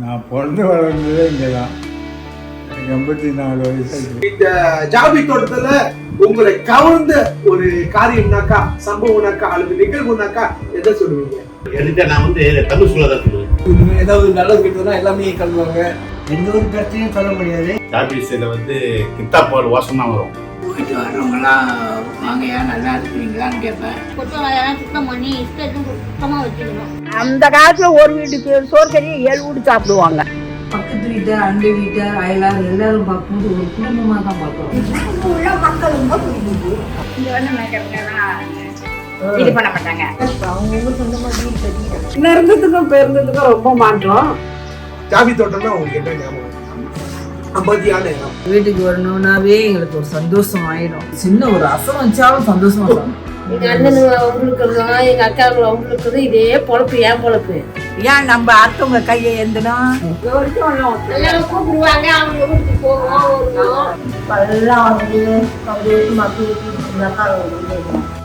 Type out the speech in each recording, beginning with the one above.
நான் பிறந்து வளர்ந்ததே இங்கே தான் எண்பத்தி நாலு வயசு. இந்த ஜாபி தோட்டத்துல உங்களை கவர்ந்த ஒரு காரியம்னாக்கா சம்பவம்னாக்கா அல்லது நிகழ்வுனாக்கா எதை சொல்லுவீங்க? என்கிட்ட நான் வந்து தமிழ் சொல்ல தான் சொல்லுவேன். ஏதாவது நல்லது கிட்டதுன்னா எல்லாமே கல்வாங்க எந்த ஒரு பிரச்சனையும் சொல்ல முடியாது. ஜாபிஸில் வந்து கித்தா பால் வாசம் தான் வரும். போயிட்டு வர்றவங்கலாம் வாங்கயா நல்லா இருக்கிறீங்களான்னு கேட்பேன் கொத்தவரையெல்லாம் சுத்தம் பண்ணி இஷ்டத்துக்கு சுத்தமாக வச்சுக்கணும் அந்த காலத்துல ஒரு வீட்டுக்கு சோறு கறி ஏழு வீடு சாப்பிடுவாங்க. பக்கத்து வீட்டு அண்டை வீட்டு அயலார் எல்லாரும் பார்க்கும்போது ஒரு குடும்பமாக தான் பார்க்குறோம். உள்ள மக்கள் ரொம்ப இங்க வந்து மேய்க்கிறவங்கலாம் இது பண்ண மாட்டாங்க. அவங்க சொந்தமா வீடு கட்டிக்கிறாங்க இருந்ததுக்கும் பிறந்ததுக்கும் ரொம்ப மாற்றம். ஜாபி தோட்டம்னா உங்களுக்கு என்ன ஞாபகம் அமைதியான இடம். வீட்டுக்கு வரணும்னாவே எங்களுக்கு ஒரு சந்தோஷம் ஆயிடும் சின்ன ஒரு ரசம் வச்சாலும் சந்தோஷமா எங்க அண்ணனு அவங்களுக்கு இருக்கிறதும் எங்க அக்காவுக்கு அவங்களுக்கு இதே பொழப்பு ஏன் பொழப்பு? ஏன் நம்ம அடுத்தவங்க கையை எந்தணும் எல்லாரும் கூப்பிடுவாங்க அவங்க வீட்டுக்கு போவோம்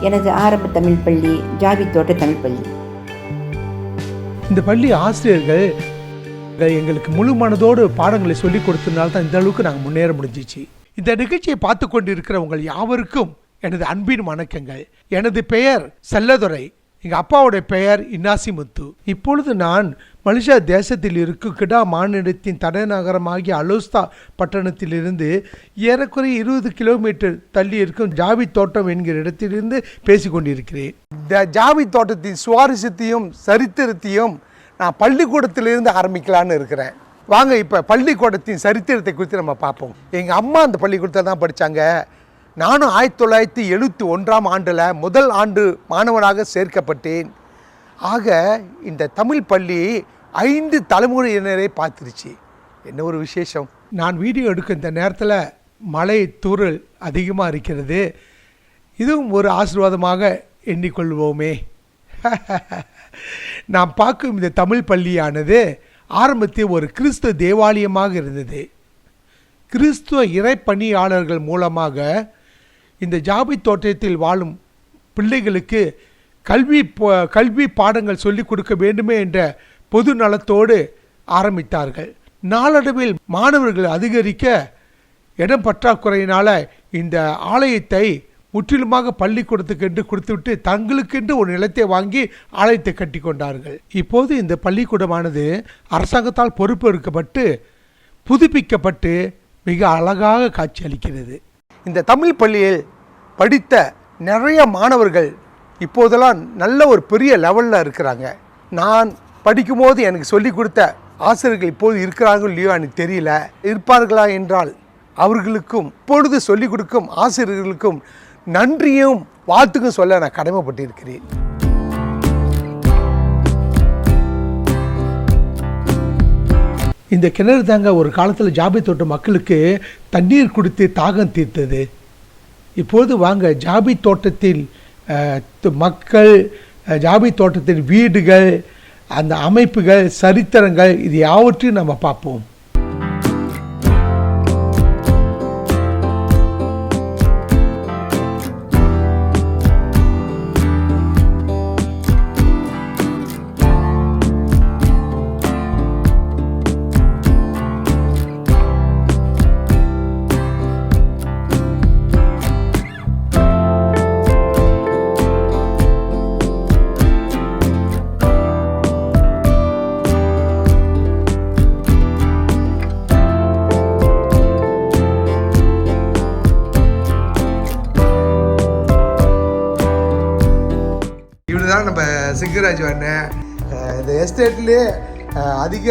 எனது ஆரம்ப தமிழ் பள்ளி ஜாவி தோட்ட தமிழ் பள்ளி. இந்த பள்ளி ஆசிரியர்கள் எங்களுக்கு முழு மனதோடு பாடங்களை சொல்லி கொடுத்ததுனால தான் இந்த அளவுக்கு நாங்கள் முன்னேற முடிஞ்சிச்சு. இந்த நிகழ்ச்சியை பார்த்து கொண்டு இருக்கிற உங்கள் யாவருக்கும் எனது அன்பின் வணக்கங்கள். எனது பெயர் செல்லதுரை. எங்கள் அப்பாவுடைய பெயர் இன்னாசி முத்து இப்பொழுது நான் மலேசியா தேசத்தில் இருக்கும் கிடா மாநிலத்தின் தலைநகரமாகிய அலோஸ்தா பட்டணத்திலிருந்து ஏறக்குறைய இருபது கிலோமீட்டர் தள்ளி இருக்கும் ஜாவி தோட்டம் என்கிற இடத்திலிருந்து பேசிக்கொண்டிருக்கிறேன் இந்த ஜாவி தோட்டத்தின் சுவாரஸ்யத்தையும் சரித்திரத்தையும் நான் பள்ளிக்கூடத்திலிருந்து ஆரம்பிக்கலான்னு இருக்கிறேன். வாங்க இப்போ பள்ளிக்கூடத்தின் சரித்திரத்தை குறித்து நம்ம பார்ப்போம். எங்கள் அம்மா அந்த பள்ளிக்கூடத்தில் தான் படித்தாங்க நானும் ஆயிரத்தி தொள்ளாயிரத்தி எழுபத்தி ஒன்றாம் ஆண்டில் முதல் ஆண்டு மாணவனாக சேர்க்கப்பட்டேன். ஆக இந்த தமிழ் பள்ளி ஐந்து தலைமுறையினரை பார்த்துருச்சு. என்ன ஒரு விசேஷம். நான் வீடியோ எடுக்க இந்த நேரத்தில் மழை தூறல் அதிகமாக இருக்கிறது. இதுவும் ஒரு ஆசீர்வாதமாக எண்ணிக்கொள்வோமே. நாம் பார்க்கும் இந்த தமிழ் பள்ளியானது ஆரம்பத்தில் ஒரு கிறிஸ்துவ தேவாலயமாக இருந்தது. கிறிஸ்துவ இறைப்பணியாளர்கள் மூலமாக இந்த ஜாபி தோட்டத்தில் வாழும் பிள்ளைகளுக்கு கல்வி கல்வி பாடங்கள் சொல்லிக் கொடுக்க வேண்டுமே என்ற பொது நலத்தோடு ஆரம்பித்தார்கள். நாளடைவில் மாணவர்கள் அதிகரிக்க இடம் பற்றாக்குறையினால் இந்த ஆலயத்தை முற்றிலுமாக பள்ளிக்கூடத்துக்கு என்று கொடுத்துவிட்டு தங்களுக்கென்று ஒரு நிலத்தை வாங்கி ஆலயத்தை கட்டி கொண்டார்கள். இப்போது இந்த பள்ளிக்கூடமானது அரசாங்கத்தால் பொறுப்பேற்கப்பட்டு புதுப்பிக்கப்பட்டு மிக அழகாக காட்சியளிக்கிறது இந்த தமிழ் பள்ளியில் படித்த நிறைய மாணவர்கள் இப்போதெல்லாம் நல்ல ஒரு பெரிய லெவலில் இருக்கிறாங்க. நான் படிக்கும்போது எனக்கு சொல்லிக் கொடுத்த ஆசிரியர்கள் இப்போது இருக்கிறார்கள் இல்லையோ எனக்கு தெரியல. இருப்பார்களா என்றால் அவர்களுக்கும் இப்பொழுது சொல்லிக் கொடுக்கும் ஆசிரியர்களுக்கும் நன்றியும் வாழ்த்துக்கும் சொல்ல நான் கடமைப்பட்டிருக்கிறேன். இந்த கிணறு தாங்க ஒரு காலத்தில் ஜாபி தோட்ட மக்களுக்கு தண்ணீர் கொடுத்து தாகம் தீர்த்தது. இப்போது வாங்க ஜாபி தோட்டத்தில் மக்கள் ஜாபி தோட்டத்தின் வீடுகள் அந்த அமைப்புகள் சரித்திரங்கள் இது யாவற்றையும் நம்ம பார்ப்போம். அதிக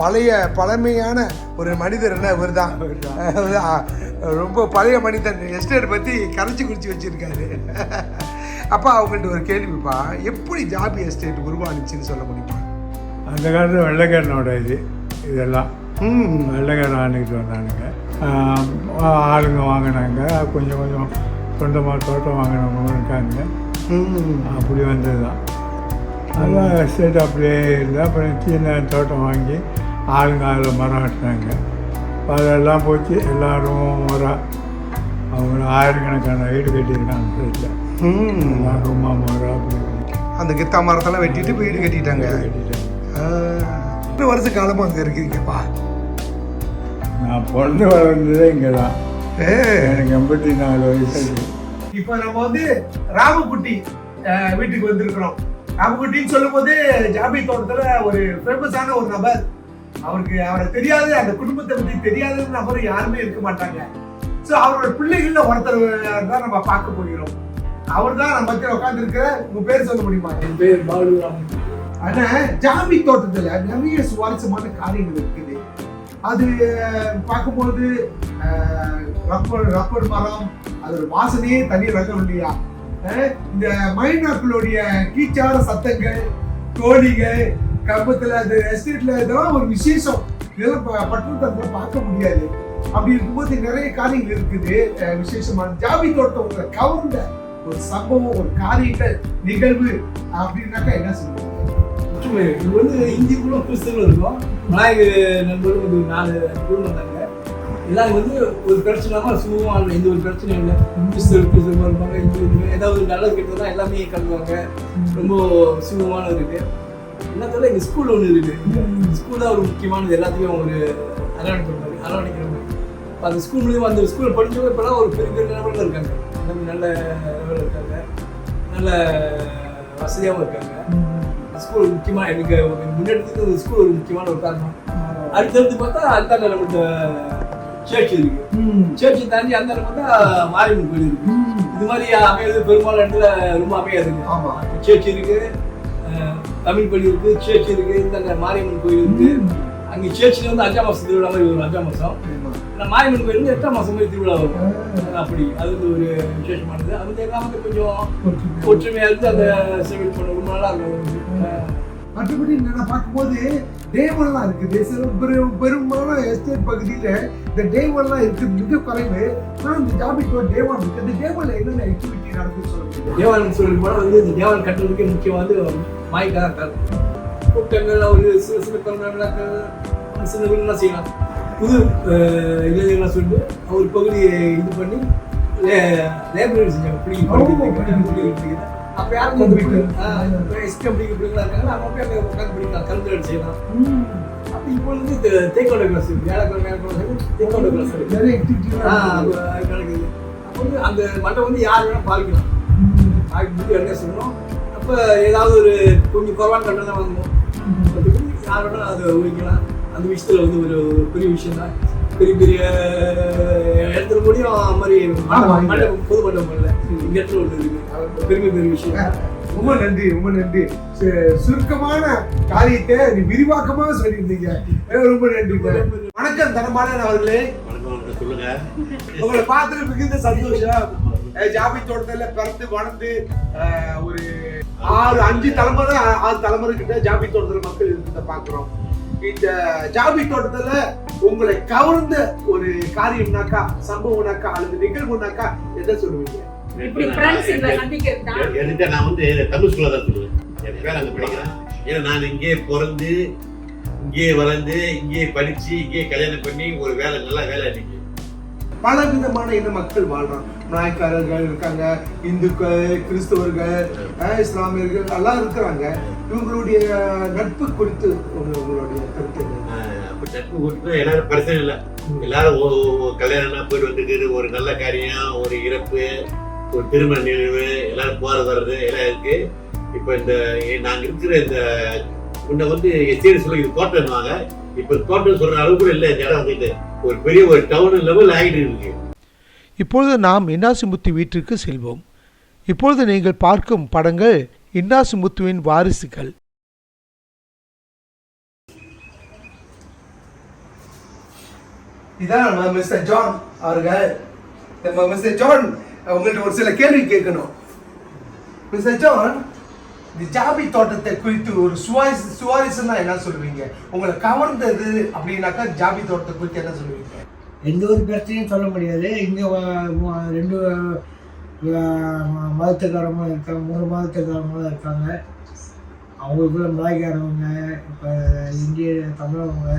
பழைய பழமையான ஒரு மனிதர் என்ன இவர் தான் ரொம்ப பழைய மனிதன். எஸ்டேட் பற்றி கரைச்சி குடிச்சு வச்சுருக்காரு. அப்பா அவங்கள்ட்ட ஒரு கேள்விப்பா எப்படி ஜாபி எஸ்டேட் உருவானுச்சுன்னு சொல்ல முடியுமா? அந்த காலத்தில் வெள்ளைக்காரனோட இது இதெல்லாம். வெள்ளைக்காரன் ஆண்டுக்கிட்டு வந்தானுங்க. ஆளுங்க வாங்கினாங்க. கொஞ்சம் கொஞ்சம் சொந்தமாக தோட்டம் வாங்கினவங்களும் இருக்காங்க. அப்படி வந்தது தான் அதான் எஸ்டேட் அப்படியே இருந்து அப்புறம் சின்ன தோட்டம் வாங்கி ஆளுங்க அதில் மரம் வெட்டினாங்க. அதெல்லாம் போச்சு எல்லாரும் மரம் அவங்க ஆயிரக்கணக்கான வீடு கட்டியிருக்காங்க எல்லாம் ரூமா மரம் அந்த கித்தா மரத்தெல்லாம் வெட்டிட்டு வீடு கட்டிட்டாங்க. கட்டிட்டாங்க. வருஷ காலமா அங்க இருக்கீங்கப்பா? நான் பிறந்து வளர்ந்ததே இங்கே தான் எனக்கு எண்பத்தி நாலு வயசு. இப்போ நம்ம வந்து ராமகுட்டி அஹ், வீட்டுக்கு வந்திருக்கிறோம். ராமகுட்டின்னு சொல்லும்போது ஜாபி தோட்டத்துல ஒரு ஃபேமஸான ஒரு நபர். அவருக்கு அவரை தெரியாது அந்த குடும்பத்தை பத்தி தெரியாத நபர் யாருமே இருக்க மாட்டாங்க. ஸோ அவரோட பிள்ளைகள்ல ஒருத்தர் தான் நம்ம பார்க்க போகிறோம். அவர் தான் நம்ம மத்தியில் உட்காந்துருக்கிற உங்க பேர் சொல்ல முடியுமா? என் பேர் பாலுராம். ஆனா ஜாமி தோட்டத்துல நிறைய சுவாரஸ்யமான காரியங்கள் இருக்குது. அது பார்க்கும்போது ரப்பர் ரப்பர் மரம் அதோட வாசனையே தனி ரகம் இல்லையா? இந்த மைனாக்களுடைய கீச்சார சத்தங்கள் கோழிகள் கம்பத்தில் அந்த எஸ்டேட்ல இதெல்லாம் ஒரு விசேஷம். இதெல்லாம் பட்டணத்தில் பார்க்க முடியாது. அப்படி இருக்கும்போது நிறைய காரியங்கள் இருக்குது. விசேஷமான ஜாமி தோட்டம் உங்களை கவர்ந்த ஒரு சம்பவம் ஒரு காரியங்கள் நிகழ்வு அப்படின்னாக்கா என்ன சொல்லுவாங்க இது வந்து இந்திக்குள்ள கிறிஸ்தவர்கள் இருக்கும். விநாயகர் நண்பர்கள் ஒரு நாலு குழுமம் எல்லாம் வந்து ஒரு பிரச்சனை சுமூகமாக இல்லை எந்த ஒரு பிரச்சனையும் இல்லை. கிறிஸ்தவர் சும்மா இருப்பாங்க இந்து ஏதாவது ஒரு நல்லது கெட்டதுனா எல்லாமே கலந்துவாங்க ரொம்ப சுமூகமான இருக்கு. என்ன தவிர எங்கள் ஸ்கூல் ஒன்று இருக்கு. ஸ்கூல் தான் ஒரு முக்கியமானது. எல்லாத்தையும் ஒரு அரவணைக்கிற மாதிரி அரவணைக்கிற மாதிரி. அந்த ஸ்கூல் மூலியமாக அந்த ஸ்கூலில் படிச்சவங்க இப்போலாம் ஒரு பெரிய பெரிய லெவலில் இருக்காங்க. எல்லாமே நல்ல லெவலில் இருக்காங்க. நல்ல வசதியாகவும் இருக்காங்க. ஸ்கூல் முக்கியமாக எனக்கு ஒரு முன்னெடுத்துக்கு ஒரு ஸ்கூல் ஒரு முக்கியமான ஒரு காரணம். அடுத்தடுத்து பார்த்தா அடுத்த நம்மளுக்கு சர்ச் இருக்கு. சர்ச்சை தாண்டி அந்த பார்த்தா மாரியம்மன் கோயில் இருக்கு. இது மாதிரி அமையாது பெரும்பாலும் இடத்துல ரொம்ப அமையாதுங்க ஆமா. சர்ச் இருக்கு. தமிழ் பள்ளி இருக்கு சர்ச் இருக்கு இந்த மாரியம்மன் கோயில் இருக்கு. அங்கே சர்ச்சில் வந்து அஞ்சாம் மாசம் திருவிழா மாதிரி வரும் அஞ்சாம் மாசம். ஆனால் மாரியம்மன் கோயில் வந்து எட்டாம் மாசம் மாதிரி திருவிழா வரும். அப்படி அது வந்து ஒரு விசேஷமானது. அது வந்து எல்லாமே கொஞ்சம் ஒற்றுமையா இருந்து அந்த செலிப்ரேட் பண்ண ரொம்ப நல்லா இருக்கும். மற்றபடி நான் பார்க்கும்போது டேவெல்லாம் இருக்குது சில பெரும் பெரும்பாலான எஸ்டேட் பகுதியில இந்த டேவெல்லாம் இருக்குது மிக குறைவு. ஆனால் இந்த ஜாபிக்கு ஒரு டேவன் இருக்கு. இந்த டேவல்ல என்னென்ன ஆக்டிவிட்டி நடக்குது சொல்ல முடியும் தேவாலயம் சொல்லி போனால் வந்து இந்த தேவாலயம் கட்டுறதுக்கு முக்கியம் வந்து மாய்க்காக இருக்காது கூட்டங்கள் ஒரு சில சில பிறந்தவர்கள் சின்ன வீடுலாம் செய்யலாம். புது இளைஞர்கள்லாம் சொல்லிட்டு ஒரு பகுதியை இது பண்ணி லேபரரி செஞ்சாங்க. பிடிக்க படிக்கிறது படிக்க பிடிக்கிறது அப்போ யாரும் வந்து இப்போ எஸ்டி படிக்க பிள்ளைங்களா இருக்காங்க. நம்ம போய் அங்கே உட்காந்து படிக்கலாம். கருத்து செய்யலாம். அப்போ இப்போ வந்து தே- தேக்கோட கிளாஸ் வியாழக்கிழமை தேக்கோட கிளாஸ் நிறைய அப்ப நடக்குது. அப்போ வந்து அந்த மண்டபம் வந்து யார் வேணால் பாவிக்கலாம் பாவிக்க முடியும் என்ன சொல்லணும் அப்போ ஏதாவது ஒரு கொஞ்சம் குறவான கட்டணம் தான் வாங்குவோம் யார் வேணாலும் அதை ஒழிக்கலாம் அந்த விஷயத்தில் வந்து ஒரு பெரிய விஷயம் தான் பெரிய பெரிய இடத்துல முடியும் அது மாதிரி இங்க. மண்டபம் பொது மண்டபம் இல்லை. இந்த இடத்துல ஒன்று இருக்கு? அது பெரிய பெரிய விஷயம் ரொம்ப நன்றி ரொம்ப நன்றி. சு- சுருக்கமான காரியத்தை நீ விரிவாக்கமாக சொல்லியிருந்தீங்க. ரொம்ப நன்றி வணக்கம் தனமான அவர்களே. சொல்லுங்க. உங்களை பார்த்து மிகுந்த சந்தோஷம். ஜாபி தோட்டத்துல பிறந்து வளர்ந்து ஒரு ஆறு அஞ்சு தலைமுறை ஆறு தலைமுறை கிட்ட ஜாபி தோட்டத்துல மக்கள் இருக்கிறத பாக்குறோம் இந்த ஜாபி தோட்டத்துல உங்களை கவர்ந்த ஒரு காரியம்னாக்கா சம்பவம்னாக்கா அல்லது நிகழ்வுனாக்கா எதை சொல்லுவீங்க? இங்க என்கிட்ட நான் வந்து தமிழ் ஸ்கூல்ல தான் சொல்லுவேன். என் பேர் அங்கே படிக்கிறேன். ஏன்னா நான் இங்கேயே பிறந்து இங்கேயே வளர்ந்து இங்கேயே படிச்சு இங்கேயே கல்யாணம் பண்ணி ஒரு வேலை நல்லா வேலை இன்னைக்கு பல விதமான இன மக்கள் வாழ்றாங்க. நாயக்காரர்கள் இருக்காங்க இந்துக்கள் கிறிஸ்தவர்கள் இஸ்லாமியர்கள் எல்லாம் இருக்கிறாங்க. இவங்களுடைய நட்பு குறித்து உங்க- உங்களுடைய கருத்து இப்போ ஆஹ் அப்ப எல்லாரும் பிரச்சனை இல்லை. எல்லாரும் ஒ- கல்யாணம்னா போயிட்டு வந்துருக்குது. ஒரு நல்ல காரியம் ஒரு இறப்பு ஒரு திருமண நினைவு எல்லாரும் போகிறது வர்றது எல்லாம் இருக்கு. இப்போ இந்த நாங்கள் இருக்கிற இந்த முன்ன வந்து எஸ்டேட் சொல்லி இது தோட்டம்வாங்க இப்போ தோட்டம் சொல்கிற அளவுக்கு கூட இல்லை. இந்த இடம் வந்துட்டு ஒரு பெரிய ஒரு டவுன் லெவல் ஆகிட்டு இருக்கு. இப்பொழுது நாம் இன்னாசிமுத்து வீட்டிற்கு செல்வோம். இப்பொழுது நீங்கள் பார்க்கும் படங்கள் இன்னாசிமுத்துவின் வாரிசுகள். இதான் நம்ம மிஸ்டர் ஜான் அவர்கள். நம்ம மிஸ்டர் ஜான் உங்கள்கிட்ட ஒரு சில கேள்வி கேட்கணும். மிஸ்டர் ஜான் இந்த ஜாபி தோட்டத்தை குறித்து ஒரு சுவாரிஸ் சுவாரிசுன்னா என்ன சொல்லுவீங்க? உங்களை கவர்ந்தது அப்படின்னாக்கா ஜாபி தோட்டத்தை குறித்து என்ன சொல்லுவீங்க? எந்த ஒரு பிரச்சனையும் சொல்ல முடியாது. இங்கே ரெண்டு மதத்துக்காரங்களும் இருக்காங்க. மூணு மதத்துக்காரங்களும் இருக்காங்க. அவங்களுக்குள்ள மலாய்க்காரவங்க இப்போ இந்திய தமிழவங்க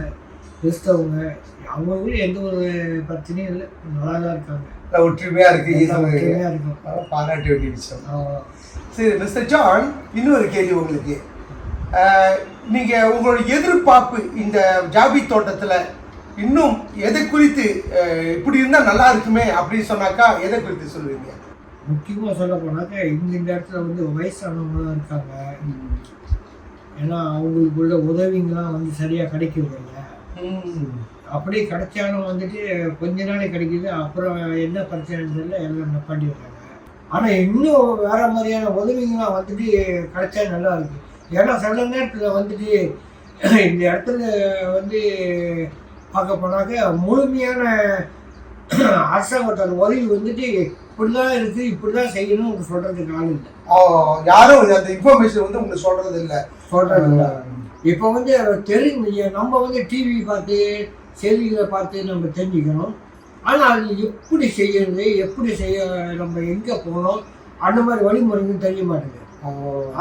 கிறிஸ்தவங்க அவங்களுக்குள்ள எந்த ஒரு பிரச்சனையும் இல்லை. நல்லா தான் இருக்காங்க ஒற்றுமையா இருக்கு எல்லாம் ஒற்றுமையா இருக்கும். பாராட்ட வேண்டிய விஷயம். சரி மிஸ்டர் ஜான் இன்னொரு கேள்வி உங்களுக்கு. அஹ், நீங்க உங்களோட எதிர்பார்ப்பு இந்த ஜாபி தோட்டத்துல இன்னும் எதை குறித்து இப்படி இருந்தா நல்லா இருக்குமே அப்படின்னு சொன்னாக்கா எதை குறித்து சொல்லுவீங்க? முக்கியமாக சொல்ல போனாக்கா இங்க இந்த இடத்துல வந்து வயசானவங்களாம் இருக்காங்க. ஏன்னா அவங்களுக்குள்ள உதவிங்கெல்லாம் வந்து சரியாக கிடைக்கிறது இல்லை அப்படியே கிடைச்சாலும் வந்துட்டு கொஞ்ச நாளைக்கு கிடைக்குது. அப்புறம் என்ன பிரச்சனைன்னு தெரியல எல்லாம் நிப்பாட்டிடுறாங்க ஆனால் இன்னும் வேற மாதிரியான உதவிங்களாம் வந்துட்டு கிடைச்சா நல்லா இருக்கு. ஏன்னா சில நேரத்தில் வந்துட்டு இந்த இடத்துல வந்து பார்க்க போனாக்க முழுமையான அரசாங்கத்தோட உதவி வந்துட்டு இப்படிதான் இருக்கு இப்படிதான் செய்யணும்னு சொல்றதுக்கு ஆள் இல்லை. யாரும் அந்த இன்ஃபர்மேஷன் வந்து உங்களுக்கு சொல்றது இல்ல. சொல்றது இல்லை. இப்போ வந்து தெரிஞ்சு நம்ம வந்து டிவி பார்த்து செய்திகளை பார்த்து நம்ம தெரிஞ்சுக்கணும். ஆனால் அது எப்படி செய்யறது எப்படி செய்ய நம்ம எங்கே போகணும் அந்த மாதிரி வழிமுறைகள் தெரிய மாட்டேங்குது.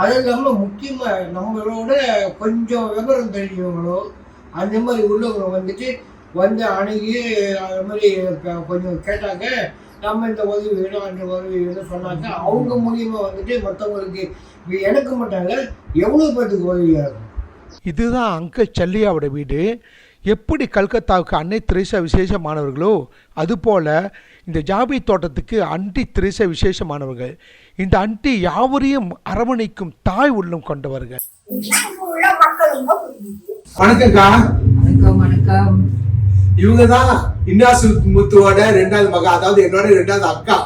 அது இல்லாமல் முக்கியமாக நம்மளோட கொஞ்சம் விவரம் தெரிஞ்சவங்களோ அந்த மாதிரி உள்ளவங்க வந்துட்டு வந்து அணுகி அது மாதிரி கொஞ்சம் கேட்டாங்க நம்ம இந்த உதவி வேணும் அந்த உதவி வேணும் சொன்னாக்க அவங்க மூலியமா வந்துட்டு மற்றவங்களுக்கு எனக்கு மாட்டாங்க எவ்வளோ பேர்த்துக்கு உதவியாக இருக்கும். இதுதான் அங்கிள் சல்லியாவோட வீடு. எப்படி கல்கத்தாவுக்கு அன்னை திரேசா விசேஷமானவர்களோ அதுபோல இந்த ஜாபி தோட்டத்துக்கு அண்டி திரேசா விசேஷமானவர்கள் இந்த அண்டி யாவரையும் அரவணைக்கும் தாய் உள்ளம் கொண்டவர்கள். வணக்கம்க்கா. வணக்கம் வணக்கம். இவங்க தான் இன்னாசு முத்துவோட ரெண்டாவது மகா அதாவது என்னோட ரெண்டாவது அக்கா.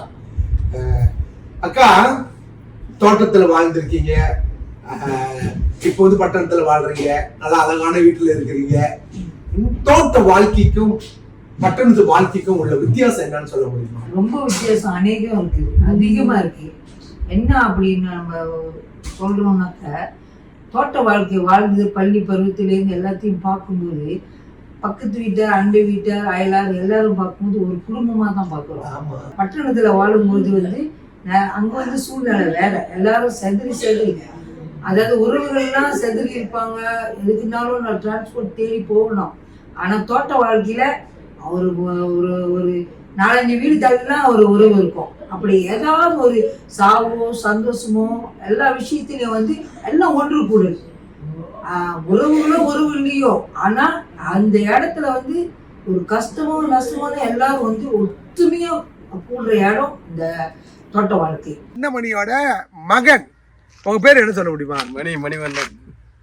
அக்கா தோட்டத்துல வாழ்ந்திருக்கீங்க. இப்போ வந்து பட்டணத்துல வாழ்றீங்க. நல்லா அழகான வீட்டுல இருக்கிறீங்க. தோட்ட வாழ்க்கைக்கும் பட்டணத்து வாழ்க்கைக்கும் உள்ள வித்தியாசம் என்னன்னு சொல்ல முடியுமா? ரொம்ப வித்தியாசம். அநேகம் இருக்கு. அதிகமா இருக்கு. என்ன அப்படின்னு நம்ம சொல்றோம்னாக்க தோட்ட வாழ்க்கை வாழ்ந்து பள்ளி பருவத்திலேருந்து எல்லாத்தையும் பார்க்கும்போது பக்கத்து வீட்டார் அண்டை வீட்டார் அயலார் எல்லாரும் பார்க்கும்போது ஒரு குடும்பமா தான் பார்க்குறோம். பட்டணத்துல வாழும்போது வந்து அங்க வந்து சூழ்நிலை வேற. எல்லாரும் செதறி செதறி அதாவது உறவுகள்லாம் செதறி இருப்பாங்க. எதுக்குனாலும் நான் டிரான்ஸ்போர்ட் தேடி போகணும். ஆனால் தோட்ட வாழ்க்கையில் ஒரு ஒரு ஒரு நாலஞ்சு வீடு தள்ளினா ஒரு உறவு இருக்கும். அப்படி ஏதாவது ஒரு சாவோ சந்தோஷமோ எல்லா விஷயத்திலையும் வந்து எல்லாம் ஒன்று கூடுது உறவுகளும் உறவுகளோ உறவு இல்லையோ. ஆனால் அந்த இடத்துல வந்து ஒரு கஷ்டமோ நஷ்டமோ எல்லாரும் வந்து ஒத்துமையாக கூடுற இடம் இந்த தோட்ட வாழ்க்கை. சின்னமணியோட மகன். உங்க பேர் என்ன சொல்ல முடியுமா? மணி மணிவண்ணன்.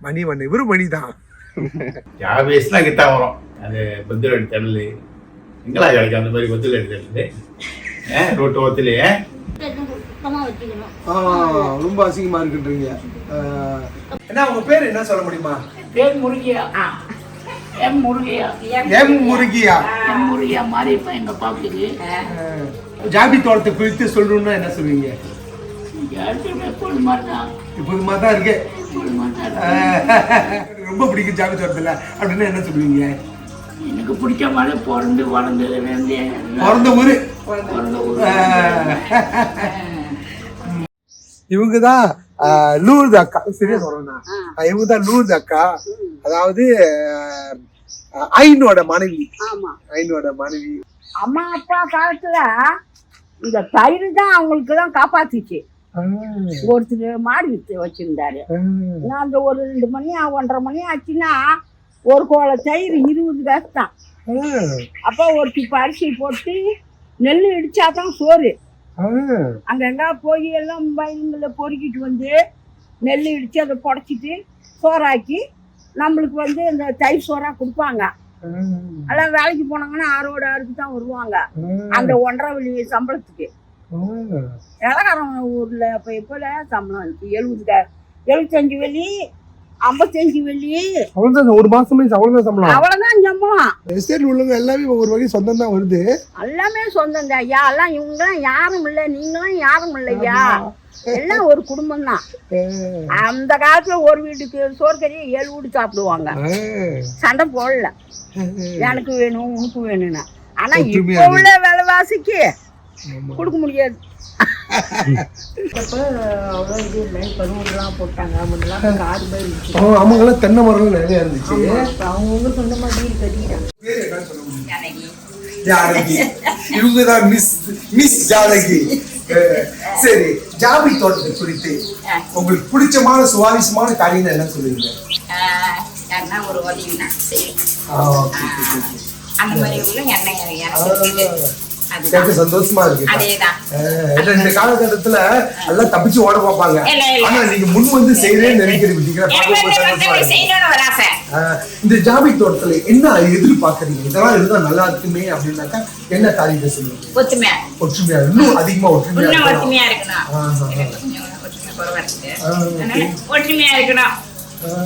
மணிவண்ணன். இவரு மணி தான் ஜாபேஸ்லாம் கிட்ட வரும். அது புத்திரடி தடல் எங்களா கிடைக்கும் அந்த மாதிரி தடல் ஏன் ரோட்டு வச்சுக்கணும் ரொம்ப அசிங்கமா இருக்குன்றீங்க. என்ன உங்க பேர் என்ன சொல்ல முடியுமா? பேர் Murugiya. M Murugiya. M Murugiya. M Murugiya. மாறிப்பா எங்க பாப்புக்கு ஜாபி தோட்டத்தை குறித்து சொல்லணும்னா என்ன சொல்லுவீங்க மாதிரி இப்போது மாதிரி தான் இருக்கு. தான் ரொம்ப பிடிக்கும் ஜாபி தோட்டத்துல அப்படின்னா என்ன சொல்லுவீங்க? எனக்கு பிடிச்ச மாதிரி பிறந்து வளர்ந்ததுலேருந்து பிறந்த ஊரு. இவங்க தான் லூர்து அக்கா. சரியா சொல்றேன்னா இவங்க தான் லூர்து அக்கா. அதாவது ஐனோட மனைவி. ஆமா. ஐனோட மனைவி. அம்மா அப்பா காலத்துல இந்த தயிர் தான் அவங்களுக்கு எல்லாம் காப்பாத்துச்சு. ஒருத்தர் மாடு வித்து வச்சிருந்தாரு. நான் அந்த ஒரு ரெண்டு மணி ஒன்றரை மணி ஆச்சுன்னா ஒரு கோலை தயிர் இருபது காசு தான். அப்போ ஒரு டிப்பு அரிசி போட்டு நெல் இடிச்சா தான் சோறு. அங்கங்க போய் எல்லாம் வயலுங்களை பொறுக்கிட்டு வந்து நெல் இடிச்சு அதை புடச்சிட்டு சோறாக்கி நம்மளுக்கு வந்து இந்த தயிர் சோறா கொடுப்பாங்க. எல்லாம் வேலைக்கு போனாங்கன்னா ஆறோட ஆறுக்கு தான் வருவாங்க. அந்த ஒன்றரை வழி சம்பளத்துக்கு. இலகாரம் ஊர்ல இப்போ எப்போ சம்பளம் இருக்கு. எழுபது எழுபத்தஞ்சு வெள்ளி ஐம்பத்தஞ்சு வெள்ளி. அவ்வளவுதான் ஒரு மாசமே அவ்வளவுதான் சம்பளம். அவ்வளவுதான் சம்பளம். எஸ்டேட் உள்ளவங்க எல்லாமே ஒரு வகை சொந்தம் தான் வருது. எல்லாமே சொந்தம் தான். ஐயா எல்லாம் இவங்கெல்லாம் யாரும் இல்லை. நீங்களும் யாரும் இல்லையா எல்லாம் ஒரு குடும்பம் தான். அந்த காலத்துல ஒரு வீட்டுக்கு சோறு கறி ஏழு வீடு சாப்பிடுவாங்க. சண்டை போடல. எனக்கு வேணும் உனக்கு வேணும்னா. ஆனா இப்போ உள்ள விலைவாசிக்கு கொடுக்க முடியாது. அவங்கெல்லாம் தென்னை மரம் நிறைய இருந்துச்சு. அவங்கவுங்க சொந்தமாக வீடு கட்டிக்கிறாங்க பேர் என்னன்னு சொல்ல முடியும்? ஜானகி. இவங்க தான் மிஸ் மிஸ் ஜானகி. சரி ஜாபி தோட்டத்தை குறித்து உங்களுக்கு பிடிச்சமான சுவாரஸ்யமான காரியம் என்ன சொல்லுவீங்க? ஒரு. அந்த மாதிரி உள்ள எண்ணெய் அதுதான். சந்தோஷமா இருக்கு இந்த காலகட்டத்துல எல்லாம் தப்பிச்சு ஓட பார்ப்பாங்க. ஆனா நீங்க முன் வந்து செய்யறேன்னு நினைக்கிறது ஆஹ் இந்த ஜாபி தோட்டத்துல என்ன எதிர்பார்க்கறீங்க? இதெல்லாம் இருந்தா நல்லா இருக்குமே அப்படின்னாக்கா என்ன காரியத்தை சொல்லுவீங்க ஒத்துமையா ஒற்றுமையா. இன்னும் அதிகமா ஒற்றுமையா. ஒற்றுமையா இருக்கணும். ஒற்றுமையா இருக்கணும்.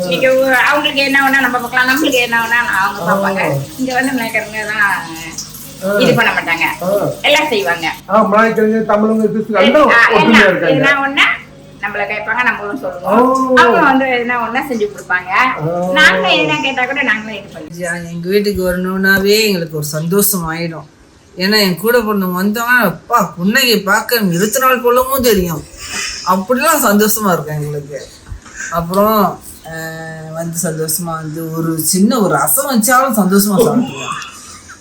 இன்னைக்கு அவங்களுக்கு என்ன வேணா நம்ம பார்க்கலாம். நம்மளுக்கு என்ன வேணா அவங்க பார்ப்பாங்க. இங்க வந்து நினைக்கிறவங்க தான் இது பண்ண மாட்டாங்க. எல்லாம் செய்வாங்க. என்ன? இருக்காங்க. என்ன ஒண்ணா? நம்மள கேட்பாங்க நம்மளும் சொல்லுவோம். அவங்க வந்து என்ன ஒண்ணா செஞ்சு கொடுப்பாங்க. நாங்க என்ன கேட்டா கூட நாங்களே இது பண்ணுவோம் எங்க வீட்டுக்கு வரணும்னாவே எங்களுக்கு ஒரு சந்தோஷம் ஆயிடும். ஏன்னா என் கூட பொண்ணு வந்தவங்க அப்பா புன்னகை பார்க்க இருபத்தி நாலு பொழுமும் தெரியும். அப்படிலாம் சந்தோஷமா இருக்கும் எங்களுக்கு. அப்புறம் ஆஹ், வந்து சந்தோஷமா வந்து ஒரு சின்ன ஒரு ரசம் வச்சாலும் சந்தோஷமா சாப்பிடுவோம்.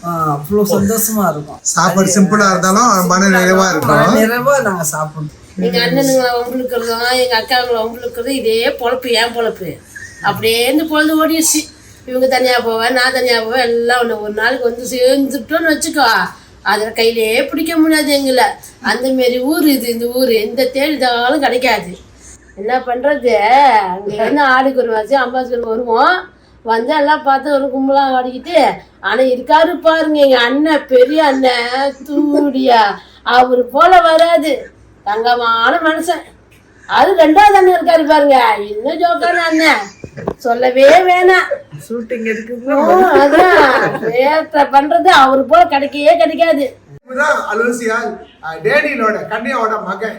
அவ்வளோ சந்தோஷமா இருக்கும். சாப்பாடு சிம்பிளா இருந்தாலும் மன நிறைவா இருக்கும். நிறைவா நாங்க சாப்பிடுவோம் எங்க அண்ணனுங்க அவங்களுக்கிறதும் எங்க அக்காங்களை அவங்களுக்கிறது இதே பொழப்பு ஏன் பொழப்பு? அப்படியே இந்த பொழுது ஓடிடுச்சு. இவங்க தனியா போவேன் நான் தனியா போவேன் எல்லாம் ஒன்று ஒரு நாளைக்கு வந்து சேர்ந்துட்டோன்னு வச்சுக்கோ. அதில் கையிலே பிடிக்க முடியாது எங்களை. அந்த மாரி ஊர் இது இந்த ஊர். எந்த தேடிதாலும் கிடைக்காது. என்ன பண்ணுறது அங்கேருந்து ஆடுக்கு ஒரு வாசி அம்பாசிடர் வருவோம். வந்து எல்லாம் பார்த்து ஒரு கும்பலாக ஆடிக்கிட்டு ஆனால் இருக்காரு பாருங்க எங்கள் அண்ணன் பெரிய அண்ணன் தூடியா அவர் போல வராது. தங்கமான மனுஷன். அது ரெண்டாவது அண்ணன் இருக்காரு பாருங்க. இன்னும் ஜோக்கான அண்ணன் சொல்லவே வேணாம். ஷூட்டிங் வேத்த பண்றது அவரு போல கிடைக்கவே கிடைக்காது. அஹ், டேனியலோட கன்னியாவோட மகன்.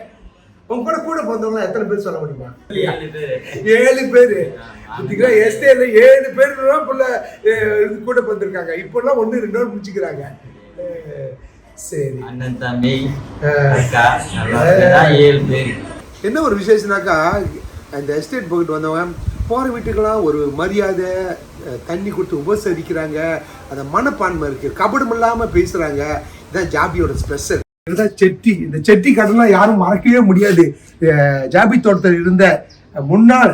உங்க கூட கூட பிறந்தவங்க எத்தனை பேர் சொல்ல முடியுமா? ஏழு பேரு. பாத்தீங்களா எஸ்டேல ஏழு பேர் புள்ள கூட பிறந்திருக்காங்க. இப்பெல்லாம் ஒண்ணு ரெண்டு பேர் முடிச்சுக்கிறாங்க. சரி. அண்ணன் தம்பி ஏழு பேர். என்ன ஒரு விசேஷனாக்கா அந்த எஸ்டேட் போயிட்டு வந்தவங்க போகிற வீட்டுக்கெல்லாம் ஒரு மரியாதை தண்ணி கொடுத்து உபசரிக்கிறாங்க. அந்த மனப்பான்மை இருக்கு. கபடம் இல்லாமல் பேசுகிறாங்க இதான் ஜாபியோட ஸ்பெஷல் இதுதான் செட்டி. இந்த செட்டி கடலாம் யாரும் மறக்கவே முடியாது. ஜாபி தோட்டத்தில் இருந்த முன்னாள்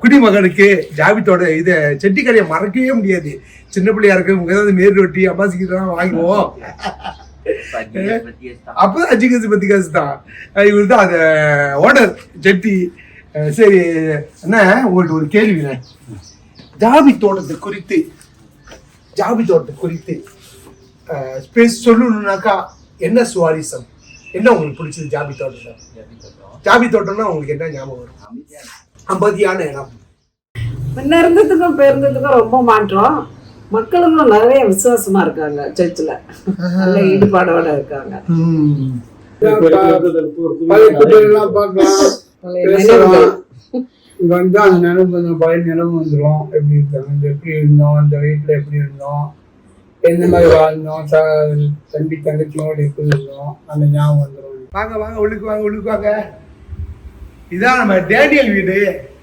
குடிமகனுக்கு ஜாபி தோட்ட இதை செட்டி கடையை மறக்கவே முடியாது. சின்ன பிள்ளையா இருக்கு ஏதாவது மேல் ரொட்டி அம்மாசிக்கிட்டலாம் வாங்குவோம் அப்பதான் அஞ்சு காசு பத்து காசு தான் இவர் தான் அந்த ஓனர் ஜெட்டி. அஹ் சரி அண்ணா உங்கள்ட்ட ஒரு கேள்விண்ணே ஜாபி தோட்டத்தை குறித்து ஜாபி தோட்டத்தை குறித்து ஸ்பேஸ் சொல்லணும்னாக்கா என்ன சுவாரிசம் என்ன உங்களுக்கு பிடிச்சது ஜாபி தோட்டத்தில் ஜாபி தோட்டம்னா உங்களுக்கு என்ன ஞாபகம் வரும்? அமைதியான இடம். முன்ன இருந்ததுக்கும் இப்போ இருந்ததுக்கும் ரொம்ப மாற்றம். மக்களுங்களும் நிறைய விசுவாசமா இருக்காங்க சர்ச்சில். நல்ல ஈடுபாடோட இருக்காங்க. வந்து அந்த நினைவு அந்த பழைய நினைவு வந்துடும் எப்படி இருக்காங்க இந்த எப்படி இருந்தோம் அந்த வீட்டில் எப்படி இருந்தோம் எந்த மாதிரி வாழ்ந்தோம் த- தம்பி தங்கச்சியோட எப்படி இருந்தோம் அந்த ஞாபகம் வந்துடும் வாங்க வாங்க உள்ளுக்கு வாங்க உள்ளுக்கு வாங்க. இதான் நம்ம டேனியல் வீடு.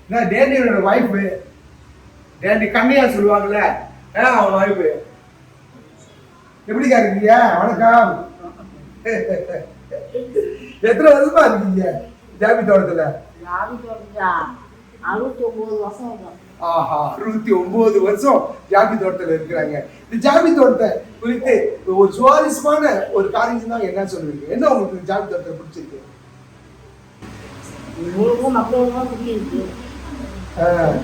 இதான் டேனியலோட ஒய்ஃபு டேனி கண்ணையா சொல்லுவாங்கல்ல? ஆ அவன் ஒய்ஃபு எப்படிக்கா இருக்கீங்க? வணக்கம். எத்தனை வருஷமா இருக்கீங்க? ஜாபி தோட்டத்துல? ஆஹா அறுபத்தி ஒன்பது வருஷம் ஜாபி தோட்டத்துல இருக்கிறாங்க. இந்த ஜாபி தோட்டத்தை குறித்து ஒரு சுவாரஸ்யமான ஒரு காரியம் தான் என்ன சொல்லுவீங்க. என்ன உங்களுக்கு ஜாபி தோட்டத்தை பிடிச்சிருக்கு? உங்களுக்கும் மக்களுக்கும் புரியுது ஆஹ்,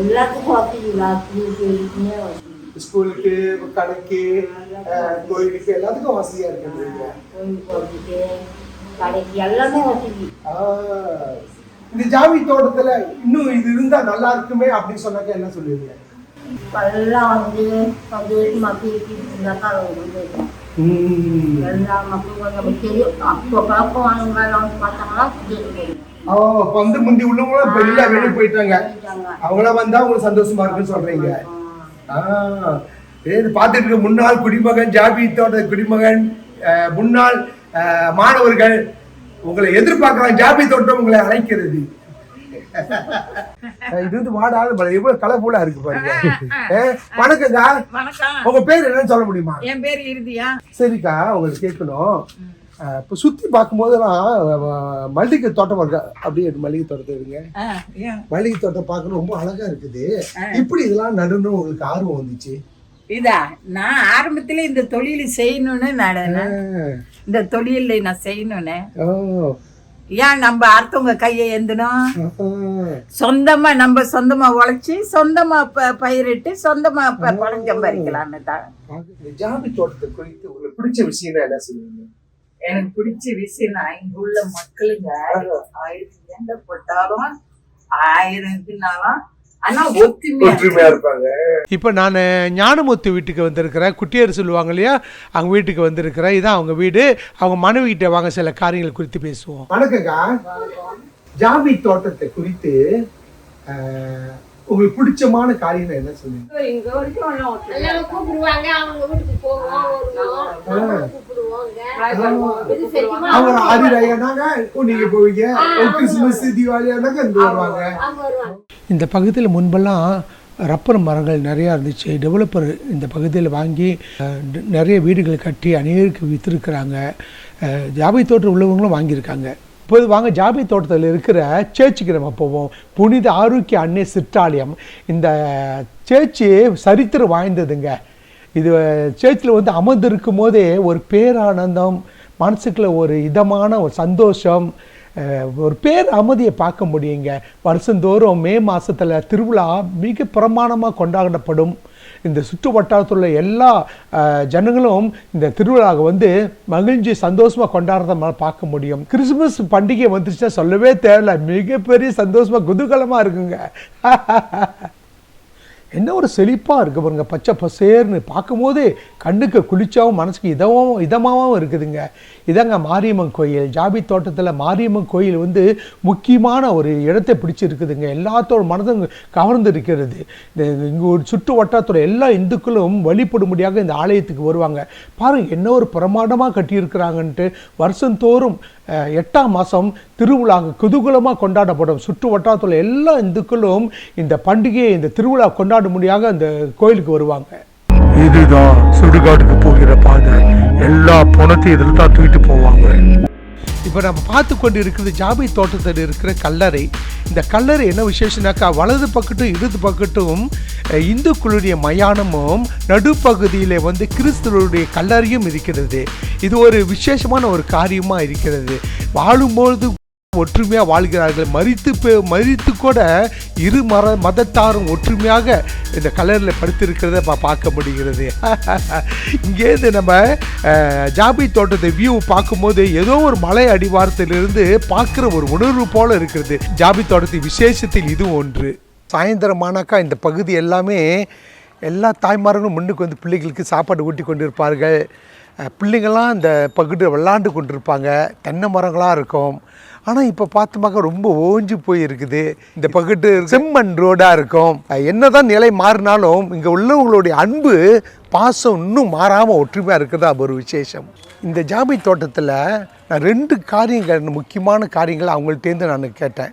எல்லாத்துக்கும் வசதி ஸ்கூலுக்கு கடைக்கு கோயிலுக்கு எல்லாத்துக்கும் வசதியா இருக்குன்றீங்க கோயிலுக்கு கடைக்கு எல்லாமே வசதி இந்த ஜாவி தோட்டத்துல இன்னும் இது இருந்தா நல்லா இருக்குமே அப்படின்னு சொன்னாக்க என்ன சொல்லுவீங்க எல்லாம் வந்து சந்தோஷமா பேசி இருந்தாக்கா அப்போ வந்து முந்தி உள்ளவங்களும் இப்ப இல்ல வெளியே போயிட்டாங்க அவங்களாம் வந்தா உங்களுக்கு சந்தோஷமா இருக்குன்னு சொல்றீங்க பார்த்துட்டு இருக்க முன்னாள் குடிமகன் ஜாபி தோட்ட குடிமகன் முன்னாள் மாணவர்கள் உங்களை எதிர்பார்க்கலாம் ஜாபி தோட்டம் உங்களை அழைக்கிறது. இது வந்து வாடாத பழம் எவ்வளவு கலர்ஃபுல்லா இருக்கு பாருங்க. அஹ், வணக்கங்க வணக்கம். உங்க பேர் என்னன்னு சொல்ல முடியுமா? என் பேர் இறுதியா? சரிக்கா உங்களுக்கு கேட்கணும். இப்போ சுற்றி பார்க்கும்போதெல்லாம் மல்லிகை தோட்டம் இருக்கு. அப்படியே மல்லிகை தோட்டத்தை இருங்க மல்லிகை தோட்டம் பார்க்க ரொம்ப அழகா இருக்குது. இப்படி இதெல்லாம் நடணும் உங்களுக்கு ஆர்வம் வந்துச்சு? இதா நான் ஆரம்பத்துல இந்த தொழில் செய்யணும்னு நடனேன் இந்த தொழிலை நான் செய்யணும்னு. ஏன் நம்ம அடுத்தவங்க கையை எந்தணும் சொந்தமா நம்ம சொந்தமா உழைச்சி சொந்தமா பயிரிட்டு சொந்தமா ப- பணம் சம்பாதிக்கலாம்னு தான். ஜாமி தோட்டத்தை குறித்து உங்களுக்கு பிடிச்ச விஷயம்னா என்ன சொல்லுவீங்க? எனக்கு பிடிச்ச விஷயம் நான் இங்க உள்ள மக்களுங்க ஆயிரத்தி எந்த போட்டாலும் ஆயிரம் இதுனாலும் ஒற்றுமையா இருப்பாங்க. இப்போ நான் ஞானமுத்து வீட்டுக்கு வந்திருக்கிறேன். குட்டியார் சொல்லுவாங்க இல்லையா? அவங்க வீட்டுக்கு வந்திருக்கிறேன். இதான் அவங்க வீடு. அவங்க மனைவி கிட்ட வாங்க சில காரியங்கள் குறித்து பேசுவோம். வணக்கங்க ஜாமி தோட்டத்தை குறித்து உங்களுக்கு பிடிச்சமான காரியம் என்ன சொல்லுங்க. இங்க வரைக்கும் ஒண்ணும் ஒற்றுமையா எல்லாரும் கூப்பிடுவாங்க அவங்க வீட்டுக்கு போவோம் அவங்க ஆதிராயனாங்க நீங்க போவீங்க. கிறிஸ்துமஸ் தீபாவளி ஆனாங்க இங்க வருவாங்க. இந்த பகுதியில் முன்பெல்லாம் ரப்பர் மரங்கள் நிறையா இருந்துச்சு. டெவலப்பர் இந்த பகுதியில் வாங்கி நிறைய வீடுகள் கட்டி அநேகருக்கு விற்றுருக்குறாங்க ஜாபை தோட்டம் உள்ளவங்களும் வாங்கியிருக்காங்க. இப்போது வாங்க ஜாபை தோட்டத்தில் இருக்கிற சேர்ச்சுக்கு நம்ம போவோம். புனித ஆரோக்கிய அன்னை சிற்றாலயம். இந்த சேர்ச்சி சரித்திரம் வாய்ந்ததுங்க. இது சேர்ச்சில் வந்து அமர்ந்திருக்கும் போதே ஒரு பேரானந்தம் மனசுக்குள்ள ஒரு இதமான ஒரு சந்தோஷம் ஒரு பேர் அமைதியை பார்க்க முடியுங்க. வருஷந்தோறும் மே மாதத்தில் திருவிழா மிக பிரமாணமாக கொண்டாடப்படும். இந்த சுற்று வட்டாரத்தில் உள்ள எல்லா ஜனங்களும் இந்த திருவிழாவை வந்து மகிழ்ச்சி சந்தோஷமாக கொண்டாடுறத பார்க்க முடியும். கிறிஸ்மஸ் பண்டிகை வந்துச்சுன்னா சொல்லவே தேவையில்ல. மிகப்பெரிய சந்தோஷமாக குதூகலமாக இருக்குங்க. என்ன ஒரு செழிப்பாக இருக்குது பாருங்கள் பச்சை பசேர்னு பார்க்கும்போது கண்ணுக்கு குளிச்சாவும் மனசுக்கு இதமாவும் இதமாகவும் இருக்குதுங்க. இதாங்க மாரியம்மன் கோயில். ஜாபி தோட்டத்தில் மாரியம்மன் கோயில் வந்து முக்கியமான ஒரு இடத்தை பிடிச்சிருக்குதுங்க. எல்லாத்தோட மனதும் கவர்ந்து இருக்கிறது. இந்த இங்கே ஒரு சுற்று வட்டாரத்தோட எல்லா இந்துக்களும் வழிபடும்படியாக இந்த ஆலயத்துக்கு வருவாங்க. பாருங்கள் என்ன ஒரு பிரமாண்டமாக கட்டியிருக்கிறாங்கன்ட்டு வருஷந்தோறும் எட்டாம் மாதம் திருவிழா குதூகலமாக கொண்டாடப்படும். சுற்று வட்டாரத்தில் எல்லா இந்துக்களும் இந்த பண்டிகையை இந்த திருவிழா கொண்டாடும்படியாக அந்த கோயிலுக்கு வருவாங்க. இதுதான் சுடுகாட்டுக்கு போகிற பாதை. எல்லா பணத்தையும் இதில் தான் தூக்கிட்டு போவாங்க. இப்போ நம்ம பார்த்து கொண்டு இருக்கிறது ஜாபை தோட்டத்தில் இருக்கிற கல்லறை. இந்த கல்லறை என்ன விசேஷம்னாக்கா வலது பக்கட்டும் இடது பக்கட்டும் இந்துக்களுடைய மயானமும் நடுப்பகுதியில் வந்து கிறிஸ்துவருடைய கல்லறையும் இருக்கிறது. இது ஒரு விசேஷமான ஒரு காரியமாக இருக்கிறது. வாழும்பொழுது ஒற்றுமையாக வாழ்கிறார்கள். மறித்து பே- மறித்து கூட இரு மர மதத்தாரும் ஒற்றுமையாக இந்த கலரில் படுத்திருக்கிறத பா பார்க்க முடிகிறது. இங்கேருந்து நம்ம ஜாபி தோட்டத்தை வியூ பார்க்கும்போது ஏதோ ஒரு மலை அடிவாரத்திலிருந்து பார்க்குற ஒரு உணர்வு போல இருக்கிறது. ஜாபி தோட்டத்தின் விசேஷத்தில் இது ஒன்று. சாயந்தரமானாக்கா இந்த பகுதி எல்லாமே எல்லா தாய்மார்களும் முன்னுக்கு வந்து பிள்ளைகளுக்கு சாப்பாடு ஊட்டி கொண்டிருப்பார்கள். இருப்பார்கள் பிள்ளைங்கள்லாம் இந்த பகுதியில் விளாண்டு கொண்டிருப்பாங்க. தென்னை மரங்களாக இருக்கும். ஆனால் இப்போ பார்த்தோமாக்கா ரொம்ப ஓஞ்சு போய் இருக்குது இந்த பகுட்டு செம்மண் ரோடாக இருக்கும். என்னதான் நிலை மாறினாலும் இங்கே உள்ளவங்களுடைய அன்பு பாசம் இன்னும் மாறாமல் ஒற்றுமையாக இருக்கிறதா ஒரு விசேஷம். இந்த ஜாபி தோட்டத்தில் நான் ரெண்டு காரியங்கள் முக்கியமான காரியங்கள் அவங்கள்ட்டேருந்து நான் கேட்டேன்.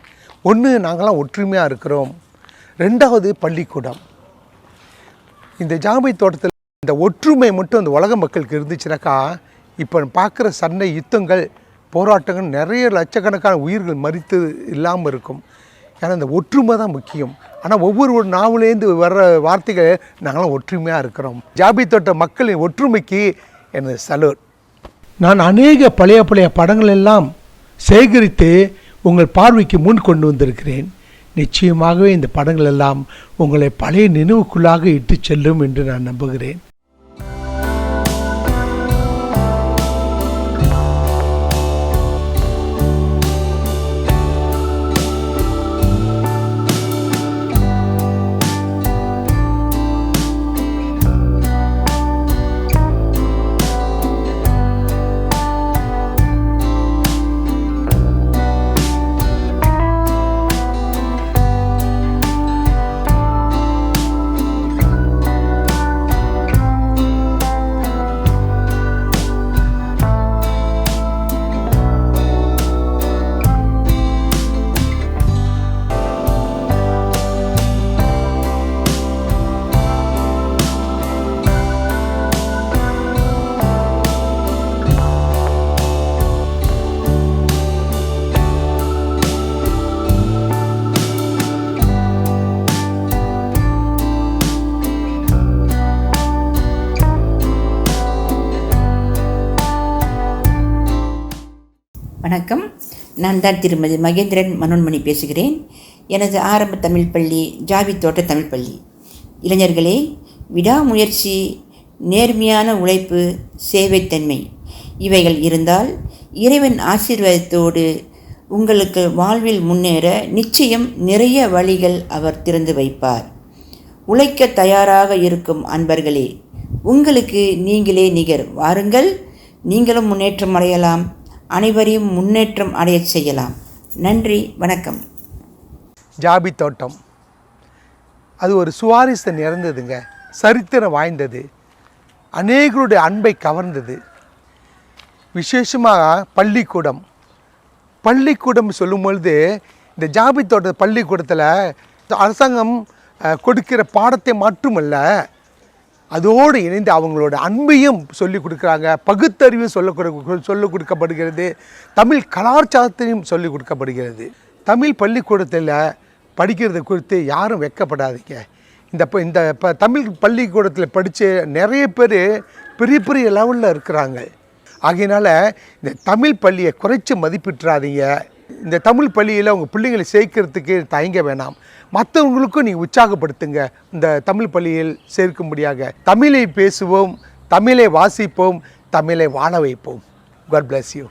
ஒன்று நாங்களாம் ஒற்றுமையாக இருக்கிறோம். ரெண்டாவது பள்ளிக்கூடம். இந்த ஜாபை தோட்டத்தில் இந்த ஒற்றுமை மட்டும் அந்த உலக மக்களுக்கு இருந்துச்சுனாக்கா இப்போ பார்க்குற சண்டை யுத்தங்கள் போராட்டங்கள் நிறைய லட்சக்கணக்கான உயிர்கள் மறித்து இல்லாமல் இருக்கும். ஏன்னா இந்த ஒற்றுமை தான் முக்கியம். ஆனால் ஒவ்வொரு ஒரு நாவலேருந்து வர்ற வார்த்தைகள் நாங்களாம் ஒற்றுமையாக இருக்கிறோம். ஜாபி தொட்ட மக்களின் ஒற்றுமைக்கு எனது சலூட். நான் அநேக பழைய பழைய படங்கள் எல்லாம் சேகரித்து உங்கள் பார்வைக்கு முன் கொண்டு வந்திருக்கிறேன். நிச்சயமாகவே இந்த படங்கள் எல்லாம் உங்களை பழைய நினைவுக்குள்ளாக இட்டு செல்லும் என்று நான் நம்புகிறேன். நான் தான் திருமதி மகேந்திரன் மனோன்மணி பேசுகிறேன். எனது ஆரம்ப தமிழ் பள்ளி ஜாவி தோட்ட தமிழ் பள்ளி. இளைஞர்களே விடாமுயற்சி நேர்மையான உழைப்பு சேவைத்தன்மை இவைகள் இருந்தால் இறைவன் ஆசீர்வாதத்தோடு உங்களுக்கு வாழ்வில் முன்னேற நிச்சயம் நிறைய வழிகள் அவர் திறந்து வைப்பார். உழைக்க தயாராக இருக்கும் அன்பர்களே உங்களுக்கு நீங்களே நிகர். வாருங்கள் நீங்களும் முன்னேற்றம் அடையலாம். அனைவரையும் முன்னேற்றம் அடையச் செய்யலாம். நன்றி வணக்கம். ஜாபி தோட்டம். அது ஒரு சுவாரஸ்யம் நிறைந்ததுங்க. சரித்திரம் வாய்ந்தது. அநேகருடைய அன்பை கவர்ந்தது. விசேஷமாக பள்ளிக்கூடம். பள்ளிக்கூடம் சொல்லும் பொழுது இந்த ஜாபி தோட்ட பள்ளிக்கூடத்தில் அரசாங்கம் கொடுக்கிற பாடத்தை மட்டுமல்ல அதோடு இணைந்து அவங்களோட அன்பையும் சொல்லிக் கொடுக்குறாங்க. பகுத்தறிவும் சொல்ல கொடு சொல்லிக் கொடுக்கப்படுகிறது. தமிழ் கலாச்சாரத்தையும் சொல்லிக் கொடுக்கப்படுகிறது. தமிழ் பள்ளிக்கூடத்தில் படிக்கிறது குறித்து யாரும் வெக்கப்படாதீங்க. இந்த இப்போ இந்த இப்போ தமிழ் பள்ளிக்கூடத்தில் படித்து நிறைய பேர் பெரிய பெரிய லெவலில் இருக்கிறாங்க. ஆகையினால இந்த தமிழ் பள்ளியை குறைச்சி மதிப்பிட்டுறாதீங்க. இந்த தமிழ் பள்ளியில் உங்கள் பிள்ளைங்களை சேர்க்கறதுக்கு தயங்க வேணாம். மற்றவங்களுக்கும் நீங்கள் உற்சாகப்படுத்துங்க. இந்த தமிழ் பள்ளியில் சேர்க்கும்படியாக தமிழை பேசுவோம் தமிழை வாசிப்போம் தமிழை வாழ வைப்போம். God bless you